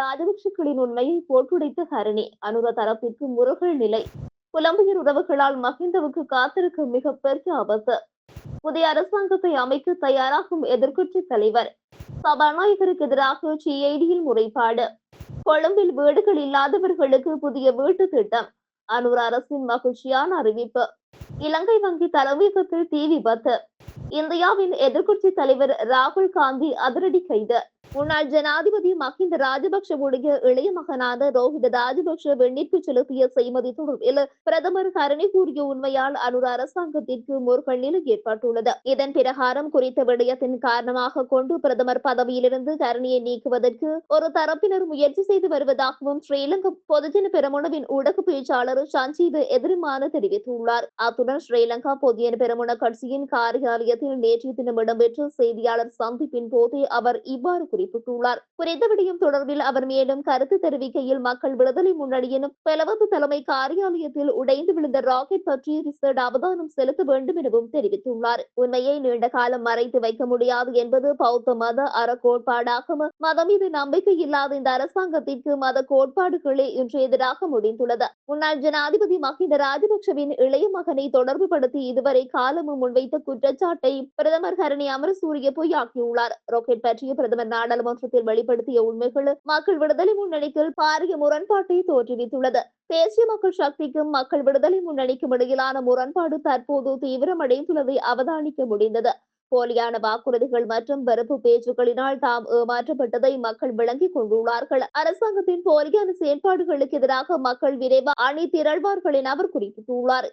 ராஜபக்ஷக்களின் உண்மையை போட்டுடைத்த ஹரணி அனுர தரப்பிற்கு முருகல் நிலை. புலம்பெயர் உறவுகளால் மஹிந்தவுக்கு காத்திருக்கும் மிக பெரிய ஆபத்து புதிய அரசாங்கத்தை அமைக்க தயாராகும் எதிர்க்கட்சி தலைவர். சபாநாயகருக்கு எதிராக சிஐடியில் முறைப்பாடு. கொழும்பில் வீடுகள் இல்லாதவர்களுக்கு புதிய வீட்டு திட்டம். அனுர் அரசின் மகிழ்ச்சியான அறிவிப்பு. இலங்கை வங்கி தலைமையகத்தில் தீ விபத்து. இந்தியாவின் எதிர்க்கட்சி தலைவர் ராகுல் காந்தி அதிரடி கைது. முன்னாள் ஜனாதிபதி மஹிந்த ராஜபக்சவுடைய இளைய மகனான ரோஹித ராஜபக்ஷ வெண்ணிற்கு செலுத்திய செய்மதி தொடர்பில் பிரதமர் கருணை கூறிய உண்மையால் அனுர அரசாங்கத்திற்கு முருகல் நிலை ஏற்பட்டுள்ளது. இதன் பிரகாரம் குறித்த விடயத்தின் காரணமாக கொண்டு பிரதமர் பதவியிலிருந்து கருணையை நீக்குவதற்கு ஒரு தரப்பினர் முயற்சி செய்து வருவதாகவும் ஸ்ரீலங்கா பொதுஜன பெரமுனவின் ஊடக பேச்சாளர் சஞ்சீவ் எதிர்மான தெரிவித்துள்ளார். அத்துடன் ஸ்ரீலங்கா பொதுஜன பெரமுன கட்சியின் காரியாலயத்தில் நேற்றைய தினம் இடம்பெற்ற செய்தியாளர் சந்திப்பின் போதே அவர் இவ்வாறு குறிப்பிட்டுள்ளார் குறித்த விடயம் தொடர்பில் அவர் மேலும் கருத்து தெரிவிக்கையில் மக்கள் விடுதலை முன்னணியினும் பிளவத்து தலைமை காரியாலயத்தில் உடைந்து விழுந்த ராக்கெட் பற்றி ரிசர்ட் அவதானம் செலுத்த வேண்டும் எனவும் தெரிவித்துள்ளார். உண்மையை நீண்ட காலம் மறைத்து வைக்க முடியாது என்பது பௌத்த மத அற கோட்பாடாகும். மதம் மீது நம்பிக்கை இல்லாத இந்த அரசாங்கத்திற்கு மத கோட்பாடுகளே இன்று எதிராக முடிந்துள்ளது. முன்னாள் ஜனாதிபதி மஹிந்த ராஜபக்சவின் இளைய மகனை தொடர்பு படுத்தி இதுவரை காலமும் முன்வைத்த குற்றச்சாட்டை பிரதமர் ஹரணி அமரசூரிய பொய்யாக்கியுள்ளார். ராக்கெட் பற்றிய பிரதமர் நாடு நாடாளுமன்றத்தில் வெளிப்படுத்திய உண்மைகள் மக்கள் விடுதலை முன்னணிக்கு பாரிய முரண்பாட்டை தோற்றுவித்துள்ளது. தேசிய மக்கள் சக்திக்கும் மக்கள் விடுதலை முன்னணிக்கும் இடையிலான முரண்பாடு தற்போது தீவிரமடைந்துள்ளதை அவதானிக்க முடிந்தது. போலியான வாக்குறுதிகள் மற்றும் வெறுப்பு பேச்சுக்களினால் தாம் ஏமாற்றப்பட்டதை மக்கள் விளங்கிக் கொண்டுள்ளார்கள். அரசாங்கத்தின் போலியான செயற்பாடுகளுக்கு எதிராக மக்கள் விரைவா அணி திரள்வார்கள் என அவர் குறிப்பிட்டுள்ளார்.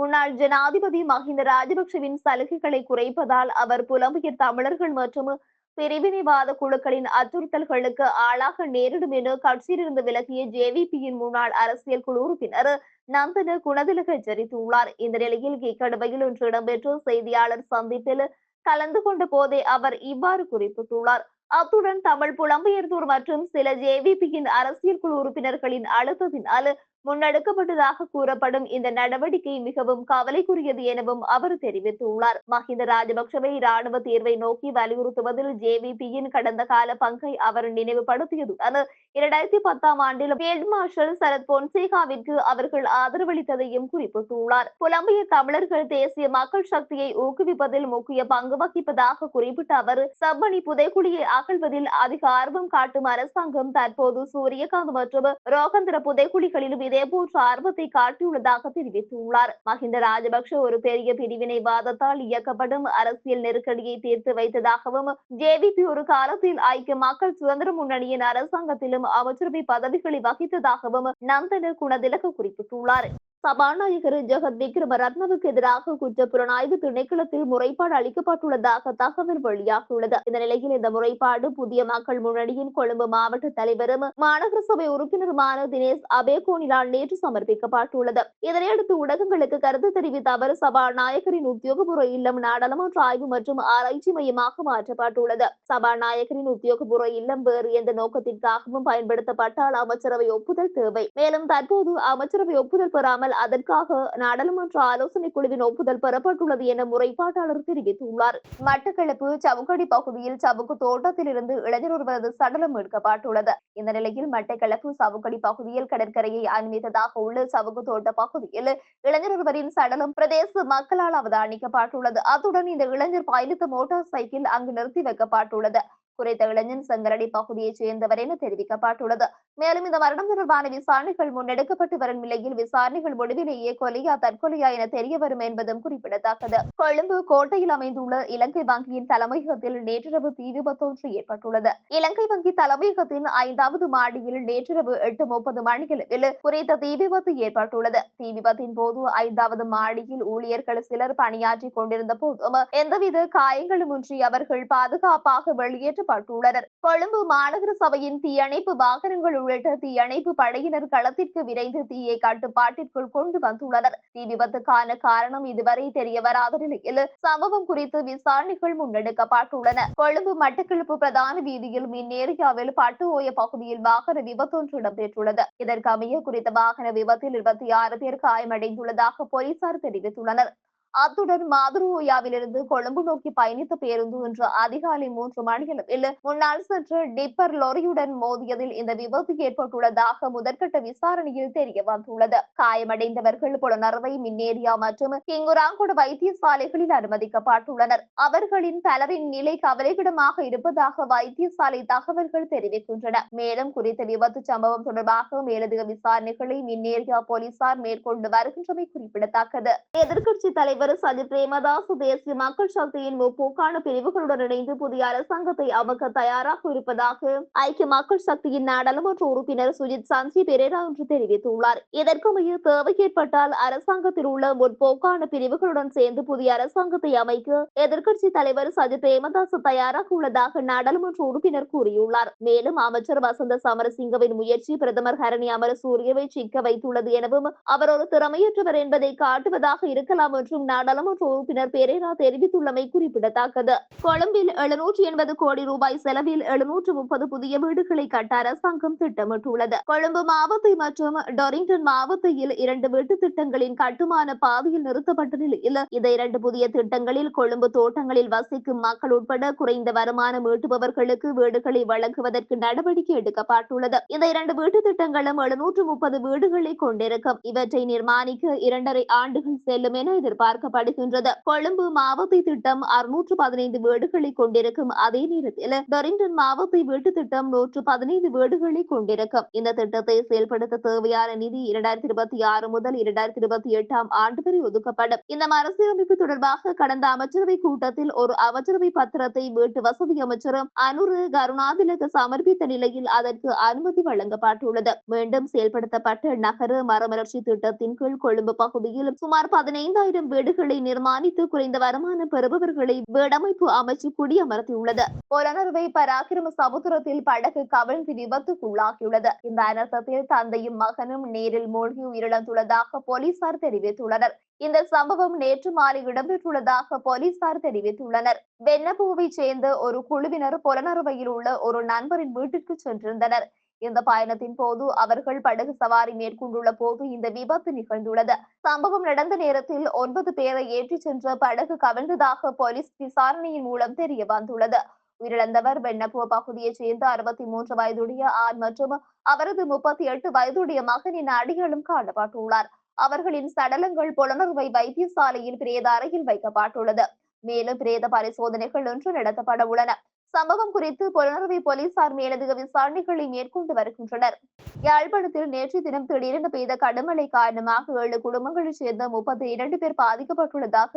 முன்னாள் ஜனாதிபதி மஹிந்த ராஜபக்சவின் சலுகைகளை குறைப்பதால் அவர் புலம்பெயர் தமிழர்கள் மற்றும் பிரிவினைவாத குழுக்களின் அச்சுறுத்தல்களுக்கு ஆளாக நேரிடும் என கட்சியிலிருந்து விலகிய ஜேவிபியின் முன்னாள் அரசியல் குழு உறுப்பினர் நந்தன குணதிலக எச்சரித்துள்ளார். இந்த நிலையில் இக்கடுவையில் இன்று இடம்பெற்ற செய்தியாளர் சந்திப்பில் கலந்து கொண்ட போதே அவர் இவ்வாறு குறிப்பிட்டுள்ளார். அத்துடன் தமிழ் புலம்பெயர்ந்தோர் மற்றும் சில ஜேவிபியின் அரசியல் குழு உறுப்பினர்களின் அழுத்தத்தினால் முன்னெடுக்கப்பட்டதாக கூறப்படும் இந்த நடவடிக்கை மிகவும் கவலைக்குரியது எனவும் அவர் தெரிவித்துள்ளார். மஹிந்த ராஜபக்சவை ராணுவ தீர்வை நோக்கி வலியுறுத்துவதில் ஜேவிபியின் கடந்த கால பங்கை அவர் நினைவுபடுத்தியதுடன் இரண்டாயிரத்தி பத்தாம் ஆண்டில் ஃபீல்ட் மார்ஷல் சரத் பொன்சேகாவிற்கு அவர்கள் ஆதரவளித்ததையும் குறிப்பிட்டுள்ளார். புலம்பிய தமிழர்கள் தேசிய மக்கள் சக்தியை ஊக்குவிப்பதில் முக்கிய பங்கு வகிப்பதாக குறிப்பிட்ட அவர் சப்பனி புதைக்குழியை அகழ்வதில் அதிக ஆர்வம் காட்டும் அரசாங்கம் தற்போது சூரியகாந்த் மற்றும் ரோகந்திர புதைக்குழிகளிலும் இதேபோன்ற ஆர்வத்தை காட்டியுள்ளதாக தெரிவித்துள்ளார். மஹிந்த ராஜபக்ஷ ஒரு பெரிய பிரிவினைவாதத்தால் இயக்கப்படும் அரசியல் நெருக்கடியை தீர்த்து வைத்ததாகவும் ஜேவிபி ஒரு காலத்தில் ஐக்கிய மக்கள் சுதந்திர முன்னணியின் அரசாங்கத்திலும் அமைச்சரவை பதவிகளை வகித்ததாகவும் நந்தன குணதிலக குறிப்பிட்டுள்ளார். சபாநாயகர் ஜெகத் விக்ரம ரத்னவுக்கு எதிராக குற்ற புலனாய்வு திணைக்களத்தில் முறைப்பாடு அளிக்கப்பட்டுள்ளதாக தகவல் வெளியாகியுள்ளது இந்த நிலையில் இந்த முறைப்பாடு புதிய மக்கள் முன்னணியின் கொழும்பு மாவட்ட தலைவரும் மாநகர சபை உறுப்பினருமான தினேஷ் அபேகோனிலால் நேற்று சமர்ப்பிக்கப்பட்டுள்ளது. இதனையடுத்து ஊடகங்களுக்கு கருத்து தெரிவித்த அவர் சபாநாயகரின் உத்தியோகபூர்வ இல்லம் நாடாளுமன்ற ஆய்வு மற்றும் ஆராய்ச்சி மையமாக மாற்றப்பட்டுள்ளது. சபாநாயகரின் உத்தியோகபூர்வ இல்லம் வேறு எந்த நோக்கத்திற்காகவும் பயன்படுத்தப்பட்டால் அமைச்சரவை ஒப்புதல் தேவை. மேலும் தற்போது அமைச்சரவை ஒப்புதல் பெறாமல் இல்லாமல் அதற்காக நாடாளுமன்ற ஆலோசனை குழுவின் ஒப்புதல் பெறப்பட்டுள்ளது என முறைப்பாட்டாளர் தெரிவித்துள்ளார். மட்டக்களப்பு சவுக்கடி பகுதியில் சவுக்கு தோட்டத்தில் இருந்து இளைஞர் ஒருவரது சடலம் மீட்கப்பட்டுள்ளது. இந்த நிலையில் மட்டக்களப்பு சவுக்கடி பகுதியில் கடற்கரையை அனுமதித்ததாக உள்ள சவுக்கு தோட்ட பகுதியில் இளைஞர் ஒருவரின் சடலம் பிரதேச மக்களால் அவதானிக்கப்பட்டுள்ளது. அத்துடன் இந்த இளைஞர் பயணித்த மோட்டார் சைக்கிள் அங்கு நிறுத்தி வைக்கப்பட்டுள்ளது. குறைத்த இளைஞன் செங்கரடி பகுதியைச் சேர்ந்தவர் என தெரிவிக்கப்பட்டுள்ளது. மேலும் இந்த மரணம் தொடர்பான விசாரணைகள் முன்னெடுக்கப்பட்டு வரும் நிலையில் விசாரணைகள் முடிவிலேயே கொலையா தற்கொலையா என தெரிய வரும் என்பதும் குறிப்பிடத்தக்கது. கொழும்பு கோட்டையில் அமைந்துள்ள இலங்கை வங்கியின் தலைமையகத்தில் நேற்றிரவு தீ விபத்தொன்று ஏற்பட்டுள்ளது. இலங்கை வங்கி தலைமையகத்தின் ஐந்தாவது மாடியில் நேற்றிரவு எட்டு முப்பது மணியளவில் குறித்த தீ விபத்து ஏற்பட்டுள்ளது. தீ விபத்தின் போது ஐந்தாவது மாடியில் ஊழியர்கள் சிலர் பணியாற்றிக் கொண்டிருந்த போதும் எந்தவித காயங்களுமின்றி அவர்கள் பாதுகாப்பாக வெளியேற்ற ஈடுபட்டுள்ளனர் கொழும்பு மாநகர சபையின் தீயணைப்பு வாகனங்கள் உள்ளிட்ட தீயணைப்பு படையினர் களத்திற்கு விரைந்து தீயை கட்டுப்பாட்டிற்குள் கொண்டு வந்துள்ளனர். தீ விபத்துக்கான காரணம் இதுவரை தெரிய வராத நிலையில் சம்பவம் குறித்து விசாரணைகள் முன்னெடுக்கப்பட்டுள்ளன. கொழும்பு மட்டக்களப்பு பிரதான வீதியில் மின் ஏரியாவில் பட்டு ஓய பகுதியில் வாகன விபத்தொன்று இடம்பெற்றுள்ளது. இதற்கமைய குறித்த வாகன விபத்தில் இருபத்தி ஆறு பேர் காயமடைந்துள்ளதாக போலீசார் தெரிவித்துள்ளனர். அத்துடன் மாதுருவோயாவிலிருந்து கொழும்பு நோக்கி பயணித்த பேருந்து இன்று அதிகாலை மூன்று மணியளவில் முன்னால் சென்று டிப்பர் லொரியுடன் மோதியதில் இந்த விபத்து ஏற்பட்டுள்ளதாக முதற்கட்ட விசாரணையில் தெரிய வந்துள்ளது. காயமடைந்தவர்கள் புலனறுவை மின்னேரியா மற்றும் கிங்குராங்குட வைத்தியசாலைகளில் அனுமதிக்கப்பட்டுள்ளனர். அவர்களின் பலரின் நிலை கவலைக்கிடமாக இருப்பதாக வைத்தியசாலை தகவல்கள் தெரிவிக்கின்றன. மேலும் குறித்த விபத்து சம்பவம் தொடர்பாக மேலதிக விசாரணைகளை மின்னேரியா போலீசார் மேற்கொண்டு வருகின்றமை குறிப்பிடத்தக்கது. எதிர்க்கட்சி தலைவர் தலைவர் சஜித் பிரேமதாஸ் தேசிய மக்கள் சக்தியின் முற்போக்கான பிரிவுகளுடன் இணைந்து புதிய அரசாங்கத்தை அமைக்க தயாராக இருப்பதாக ஐக்கிய மக்கள் சக்தியின் நாடாளுமன்ற உறுப்பினர் சுஜித் சஞ்சி பெரேரா என்று தெரிவித்துள்ளார். இதற்கமைய தேவை ஏற்பட்டால் அரசாங்கத்தில் உள்ள முற்போக்கான பிரிவுகளுடன் சேர்ந்து புதிய அரசாங்கத்தை அமைக்க எதிர்க்கட்சி தலைவர் சஜித் பிரேமதாஸ் தயாராக உள்ளதாக நாடாளுமன்ற உறுப்பினர் கூறியுள்ளார். மேலும் அமைச்சர் வசந்த சமரசிங்கவின் முயற்சி பிரதமர் ஹரணி அமர சூரியவை சிக்க வைத்துள்ளது எனவும் அவர் ஒரு திறமையற்றவர் என்பதை காட்டுவதாக இருக்கலாம் என்றும் நாடாளுமன்ற உறுப்பினர் பெரேரா தெரிவித்துள்ளமை குறிப்பிடத்தக்கது. கொழும்பில் எழுநூற்றி எண்பது கோடி ரூபாய் செலவில் எழுநூற்று முப்பது புதிய வீடுகளை கட்ட அரசாங்கம் திட்டமிட்டுள்ளது. கொழும்பு மாவத்தை மற்றும் டொரிங்டன் மாவட்டத்தில் இரண்டு வீட்டு திட்டங்களின் கட்டுமான பாதையில் நிறுத்தப்பட்ட நிலையில் இந்த இரண்டு புதிய திட்டங்களில் கொழும்பு தோட்டங்களில் வசிக்கும் மக்கள் உட்பட குறைந்த வருமானம் ஈட்டுபவர்களுக்கு வீடுகளை வழங்குவதற்கு நடவடிக்கை எடுக்கப்பட்டுள்ளது. இந்த இரண்டு வீட்டு திட்டங்களும் எழுநூற்று முப்பது வீடுகளை கொண்டிருக்கும். இவற்றை நிர்மாணிக்க இரண்டரை ஆண்டுகள் செல்லும் என எதிர்பார்க்கப்படுகின்றது கொழும்பு மாவட்ட திட்டம் அறுநூற்று பதினைந்து வீடுகளை கொண்டிருக்கும். அதே நேரத்தில் டொரிங்டன் மாவட்ட வீட்டு திட்டம் நூற்று பதினைந்து வீடுகளை கொண்டிருக்கும். இந்த திட்டத்தை செயல்படுத்த தேவையான நிதி இரண்டாயிரத்தி இருபத்தி ஆறு முதல் இரண்டாயிரத்தி இருபத்தி எட்டாம் ஆண்டு வரை ஒதுக்கப்படும். இந்த மறுசீரமைப்பு தொடர்பாக கடந்த அமைச்சரவை கூட்டத்தில் ஒரு அமைச்சரவை பத்திரத்தை வீட்டு வசதி அமைச்சரும் அனுரு கருணாதிலக சமர்ப்பித்த நிலையில் அதற்கு அனுமதி வழங்கப்பட்டுள்ளது. மீண்டும் செயல்படுத்தப்பட்ட நகர மரமலர்ச்சி திட்டத்தின் கீழ் கொழும்பு பகுதியில் சுமார் பதினைந்தாயிரம் வீடு வீடுகளை நிர்மாணித்து குறைந்த வருமானம் பெறுபவர்களை வீடமைப்பு அமைச்சு குடியமர்த்தியுள்ளது. புலனர்வை பராக்கிரம சமுத்திரத்தில் படகு கவிழ்ந்து விபத்துக்குள்ளாகியுள்ளது. இந்த அனர்த்தத்தில் தந்தையும் மகனும் நேரில் மூழ்கி உயிரிழந்துள்ளதாக போலீசார் தெரிவித்துள்ளனர். இந்த சம்பவம் நேற்று மாலை இடம்பெற்றுள்ளதாக போலீசார் தெரிவித்துள்ளனர். வெண்ணப்பூவை சேர்ந்த ஒரு குழுவினர் புலனறுவையில் உள்ள ஒரு நண்பரின் வீட்டிற்கு சென்றிருந்தனர். இந்த பயணத்தின் போது அவர்கள் படகு சவாரி மேற்கொண்டுள்ள போது இந்த விபத்து நிகழ்ந்துள்ளது. சம்பவம் நடந்த நேரத்தில் ஒன்பது பேரை ஏற்றிச் சென்ற படகு கவிழ்ந்ததாக போலீஸ் விசாரணையின் மூலம் தெரிய வந்துள்ளது. உயிரிழந்தவர் வெண்ணப்பூ பகுதியைச் சேர்ந்த அறுபத்தி மூன்று வயதுடைய ஆண் மற்றும் அவரது முப்பத்தி எட்டு வயதுடைய மகனின் அடிகளும் காணப்பட்டுள்ளார். அவர்களின் சடலங்கள் புலனர்வை வைத்தியசாலையில் பிரேத அறையில் வைக்கப்பட்டுள்ளது. மேலும் பிரேத பரிசோதனைகள் ஒன்று நடத்தப்பட உள்ளன. சம்பவம் குறித்து புலனறுவை போலீசார் மேலதிக விசாரணைகளை மேற்கொண்டு வருகின்றனர். யாழ்ப்பாணத்தில் நேற்று தினம் திடீரென பெய்த கடுமழை காரணமாக ஏழு குடும்பங்களைச் சேர்ந்த முப்பத்தி இரண்டு பேர் பாதிக்கப்பட்டுள்ளதாக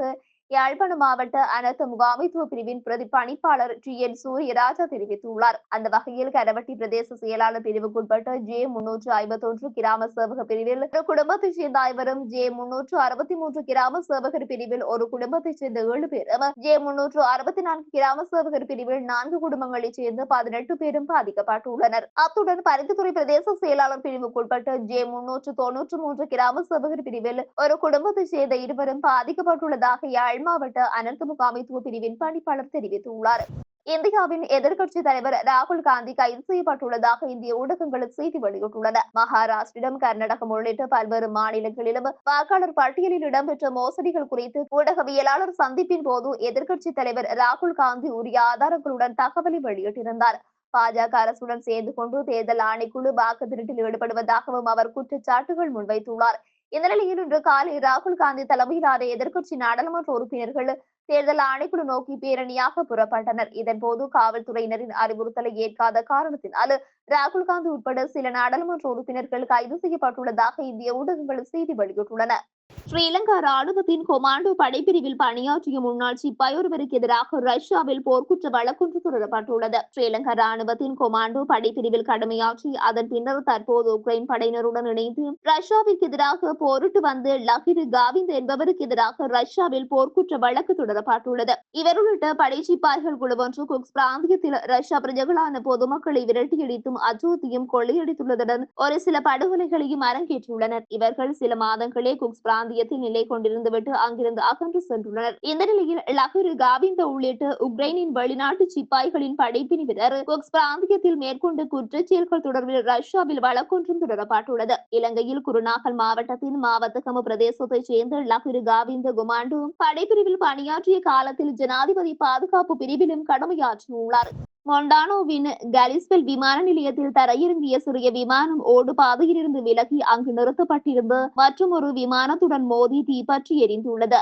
யாழ்ப்பாண மாவட்ட அனர்த்த முகாமைத்துவ பிரிவின் பிரதி பணிப்பாளர் டி என் சூரியராஜா தெரிவித்துள்ளார். அந்த வகையில் கரவட்டி பிரதேச செயலாளர் பிரிவுக்குட்பட்ட ஜே முன்னூற்று ஐம்பத்தொன்று கிராம சேவக பிரிவில் ஒரு குடும்பத்தைச் சேர்ந்த ஐவரும் ஜே முன்னூற்று அறுபத்தி மூன்று கிராம சேவகர் பிரிவில் ஒரு குடும்பத்தைச் சேர்ந்த ஏழு பேரும் ஜே முன்னூற்று அறுபத்தி நான்கு கிராம சேவகர் பிரிவில் நான்கு குடும்பங்களைச் சேர்ந்த பதினெட்டு பேரும் பாதிக்கப்பட்டுள்ளனர். அத்துடன் பருத்தித்துறை பிரதேச செயலாளர் பிரிவுக்குட்பட்ட ஜே முன்னூற்று தொன்னூற்று மூன்று கிராம சேவகர் பிரிவில் ஒரு குடும்பத்தைச் சேர்ந்த இருவரும் பாதிக்கப்பட்டுள்ளதாக யாழ் தென் மாவட்ட அனர்த்த முகாமைத்துவ பிரிவின் பணிப்பாளர் தெரிவித்துள்ளார். இந்தியாவின் எதிர்கட்சி தலைவர் ராகுல் காந்தி கைது செய்யப்பட்டுள்ளதாக இந்திய ஊடகங்கள் செய்தி வெளியிட்டுள்ளன. மகாராஷ்டிரம் கர்நாடகம் உள்ளிட்ட பல்வேறு மாநிலங்களிலும் வாக்காளர் பட்டியலில் இடம்பெற்ற மோசடிகள் குறித்து ஊடகவியலாளர் சந்திப்பின் போது எதிர்கட்சி தலைவர் ராகுல் காந்தி உரிய ஆதாரங்களுடன் தகவலை வெளியிட்டிருந்தார். பாஜக அரசுடன் சேர்ந்து கொண்டு தேர்தல் ஆணைக்குழு வாக்கு திருட்டில் ஈடுபடுவதாகவும் அவர் குற்றச்சாட்டுகள் முன்வைத்துள்ளார். இந்த நிலையில் இன்று காலை ராகுல் காந்தி தலைமையிலான எதிர்க்கட்சி நாடாளுமன்ற உறுப்பினர்கள் தேர்தல் ஆணைக்குழு நோக்கி பேரணியாக புறப்பட்டனர். இதன்போது காவல்துறையினரின் அறிவுறுத்தலை ஏற்காத காரணத்தினால் ராகுல் காந்தி உட்பட சில நாடாளுமன்ற உறுப்பினர்கள் கைது செய்யப்பட்டுள்ளதாக இந்திய ஊடகங்கள் செய்தி வெளியிட்டுள்ளன. ஸ்ரீலங்கா ராணுவத்தின் கொமாண்டோ படைப்பிரிவில் பணியாற்றிய முன்னாள் சிப்பாய் ஒருவருக்கு எதிராக ரஷ்யாவில் போர்க்குற்ற வழக்கொன்று தொடரப்பட்டுள்ளது. ஸ்ரீலங்கா ராணுவத்தின் கொமாண்டோ படைப்பிரிவில் கடமையாற்றி அதன் பின்னர் தற்போது உக்ரைன் படையினருடன் இணைந்து ரஷ்யாவிற்கு எதிராக போரிட்டு வந்து லஹிரு காவிந்த் என்பவருக்கு எதிராக ரஷ்யாவில் போர்க்குற்ற வழக்கு தொடரப்பட்டுள்ளது. இவர் உள்ளிட்ட படை சிப்பாய்கள் குழு ஒன்று குக்ஸ் பிராந்தியத்தில் ரஷ்யா பிரஜைகளான பொதுமக்களை விரட்டியடித்தும் அச்சுறுத்தியும் கொள்ளையடித்துள்ளதுடன் ஒரு சில படுகொலைகளையும் அரங்கேற்றியுள்ளனர். இவர்கள் சில மாதங்களே குக்ஸ் பிராந்திய பிராந்தியத்தில் நிலை கொண்டிருந்துவிட்டு அங்கிருந்து அகன்று சென்றுள்ளனர். இந்த நிலையில் லஹரு காவிந்த உள்ளிட்ட உக்ரைனின் வெளிநாட்டு சிப்பாய்களின் படைப்பிரிவினர் கொக்ஸ் பிராந்தியத்தில் மேற்கொண்ட குற்றச்செயல்கள் தொடர்பில் ரஷ்யாவில் வழக்கொன்றும் தொடரப்பட்டுள்ளது. இலங்கையில் குருநாகல் மாவட்டத்தின் மாவத்தகம பிரதேசத்தைச் சேர்ந்த லஹரு காவிந்த குமாண்டும் படைப்பிரிவில் பணியாற்றிய காலத்தில் ஜனாதிபதி பாதுகாப்பு பிரிவிலும் கடமையாற்றியுள்ளார். மொண்டானோவின் கலிஸ்பெல் விமான நிலையத்தில் தரையிறங்கிய சிறிய விமானம் ஓடு பாதையிலிருந்து விலகி அங்கு நிறுத்தப்பட்டிருந்த மற்றும் ஒரு விமானத்துடன் மோதி தீப்பற்றி எரிந்துள்ளது.